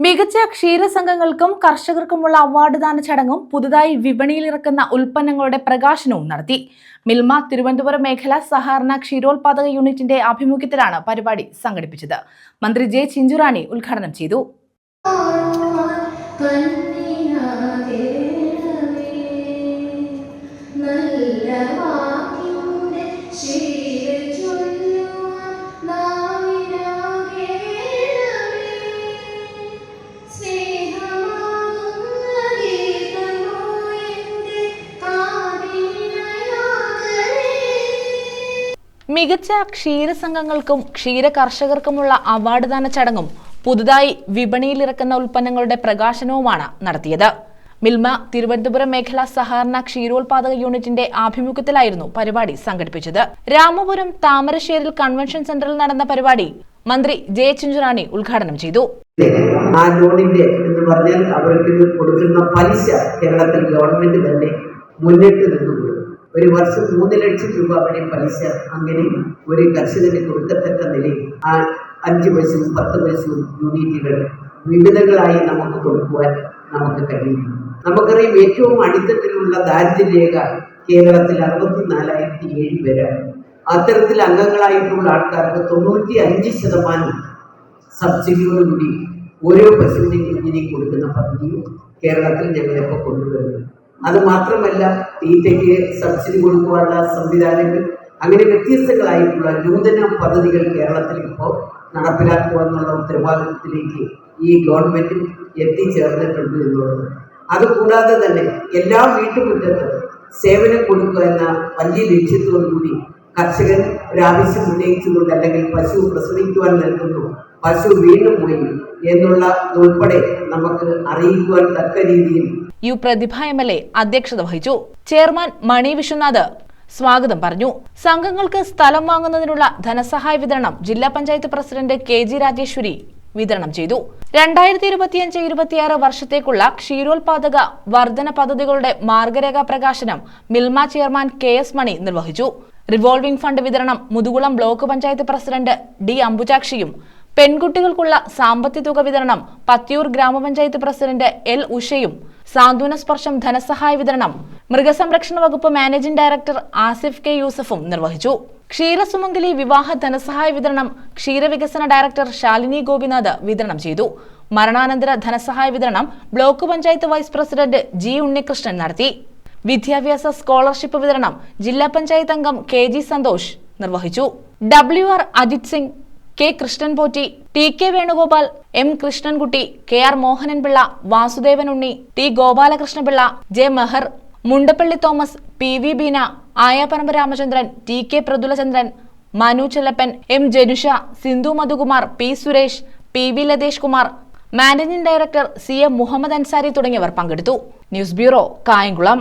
മികച്ച ക്ഷീരസംഘങ്ങൾക്കും കർഷകർക്കുമുള്ള അവാർഡ് ദാന ചടങ്ങും പുതുതായി വിപണിയിൽ ഇറക്കുന്ന ഉൽപ്പന്നങ്ങളുടെ പ്രകാശനവും നടത്തി മിൽമ തിരുവനന്തപുരം മേഖല സഹകരണ ക്ഷീരോത്പാദക യൂണിറ്റിന്റെ ആഭിമുഖ്യത്തിലാണ് പരിപാടി സംഘടിപ്പിച്ചത് മന്ത്രി ജെ ചിഞ്ചുറാണി ഉദ്ഘാടനം ചെയ്തു മികച്ച ക്ഷീരസംഘങ്ങൾക്കും ക്ഷീര കർഷകർക്കുമുള്ള അവാർഡ് ദാന ചടങ്ങും പുതുതായി വിപണിയിലിറക്കുന്ന ഉൽപ്പന്നങ്ങളുടെ പ്രകാശനവുമാണ് നടത്തിയത്. മിൽമ തിരുവനന്തപുരം മേഖലാ സഹകരണ ക്ഷീരോത്പാദക യൂണിറ്റിന്റെ ആഭിമുഖ്യത്തിലായിരുന്നു പരിപാടി സംഘടിപ്പിച്ചത്. രാമപുരം താമരശ്ശേരിൽ കൺവെൻഷൻ സെന്ററിൽ നടന്ന പരിപാടി മന്ത്രി ജെ ഉദ്ഘാടനം ചെയ്തു. ആ ലോണിന്റെ എന്ന് പറഞ്ഞാൽ അവർക്ക് കൊടുക്കുന്ന പലിശ കേരളത്തിൽ ഗവൺമെന്റ് തന്നെ മുന്നിട്ട് നിന്നുകൊണ്ട് ഒരു വർഷം മൂന്ന് ലക്ഷം രൂപ വരെ പലിശ അങ്ങനെ ഒരു കർഷകന് കൊടുക്കത്തക്ക നിലയിൽ ആ അഞ്ച് പൈസയും പത്ത് പൈസയും യൂണിറ്റുകൾ വിവിധങ്ങളായി നമുക്ക് കൊടുക്കുവാൻ നമുക്ക് കഴിയുന്നു നമുക്കറിയാം ഏറ്റവും അടിത്തട്ടിലുള്ള ദാരിദ്ര്യരേഖ കേരളത്തിൽ അറുപത്തിനാലായിരത്തി ഏഴ് പേരാണ്. അത്തരത്തിൽ അംഗങ്ങളായിട്ടുള്ള ആൾക്കാർക്ക് തൊണ്ണൂറ്റി അഞ്ച് ശതമാനം സബ്സിഡിയോടുകൂടി ഓരോ പശുവിനെയും കുഞ്ഞിനെയും കൊടുക്കുന്ന പദ്ധതിയും കേരളത്തിൽ ഞങ്ങളിപ്പോൾ കൊണ്ടുവരുന്നു. അത് മാത്രമല്ല തീറ്റയ്ക്ക് സബ്സിഡി കൊടുക്കുവാനുള്ള സംവിധാനങ്ങൾ അങ്ങനെ വ്യത്യസ്തങ്ങളായിട്ടുള്ള നൂതന പദ്ധതികൾ കേരളത്തിൽ ഇപ്പോൾ നടപ്പിലാക്കുക എന്നുള്ള ഉത്തരവാദിത്വത്തിലേക്ക് ഈ ഗവൺമെന്റ് എത്തിച്ചേർന്നിട്ടുണ്ട് എന്നുള്ളത്. അതുകൂടാതെ തന്നെ എല്ലാ വീട്ടുമുറ്റത്തും സേവനം കൊടുക്കുക എന്ന വലിയ ലക്ഷ്യത്തോടു കൂടി കർഷകൻ ഒരാവശ്യം ഉന്നയിച്ചുകൊണ്ട് അല്ലെങ്കിൽ പശു പ്രസവിക്കുവാൻ നൽകുന്നു. പശു വീണ്ടും പോയി എന്നുള്ള ഉൾപ്പെടെ നമുക്ക് അറിയിക്കുവാൻ തക്ക രീതിയിൽ U Prathibha M L A അധ്യക്ഷത വഹിച്ചു. ചെയർമാൻ മണി വിശ്വനാഥ് സ്വാഗതം പറഞ്ഞു. സംഘങ്ങൾക്ക് സ്ഥലം വാങ്ങുന്നതിനുള്ള ധനസഹായ വിതരണം ജില്ലാ panchayat president K G Rajeswari വിതരണം ചെയ്തു. രണ്ടായിരത്തി ഇരുപത്തിയഞ്ച് ഇരുപത്തിയാറ് വർഷത്തേക്കുള്ള ക്ഷീരോത്പാദക വർധന പദ്ധതികളുടെ മാർഗരേഖാ പ്രകാശനം Milma chairman K S Mani നിർവഹിച്ചു. റിവോൾവിംഗ് ഫണ്ട് വിതരണം Muthukulam block panchayat president D അംബുജാക്ഷിയും പെൺകുട്ടികൾക്കുള്ള സാമ്പത്തിക തുക വിതരണം പത്തിയൂർ ഗ്രാമപഞ്ചായത്ത് പ്രസിഡന്റ് എൽ ഉഷയും സാന്ത്വന സ്പർശം ധനസഹായ വിതരണം മൃഗസംരക്ഷണ വകുപ്പ് മാനേജിംഗ് ഡയറക്ടർ ആസിഫ് കെ യൂസഫും നിർവഹിച്ചു. ക്ഷീരസുമംഗലി വിവാഹ ധനസഹായ വിതരണം ക്ഷീരവികസന ഡയറക്ടർ ശാലിനി ഗോപിനാഥ് വിതരണം ചെയ്തു. മരണാനന്തര ധനസഹായ വിതരണം block panchayat vice president G Unnikrishnan നടത്തി. വിദ്യാഭ്യാസ സ്കോളർഷിപ്പ് വിതരണം ജില്ലാ പഞ്ചായത്ത് അംഗം കെ ജി സന്തോഷ് നിർവഹിച്ചു. W R Ajith Singh K Krishnanpotti T K Venugopal M Krishnankutty K R Mohananpillai Vasudevan Unni T Gopalakrishnapillai J Meher Mundappally Thomas P V Beena Ayaparambu Ramachandran T K Prathulachandran Manu Chellappan M Janusha Sindhu Madhukumar P Suresh P V Lathesh Kumar managing director C M Muhammad Ansari തുടങ്ങിയവർ പങ്കെടുത്തു. News bureau Kayamkulam.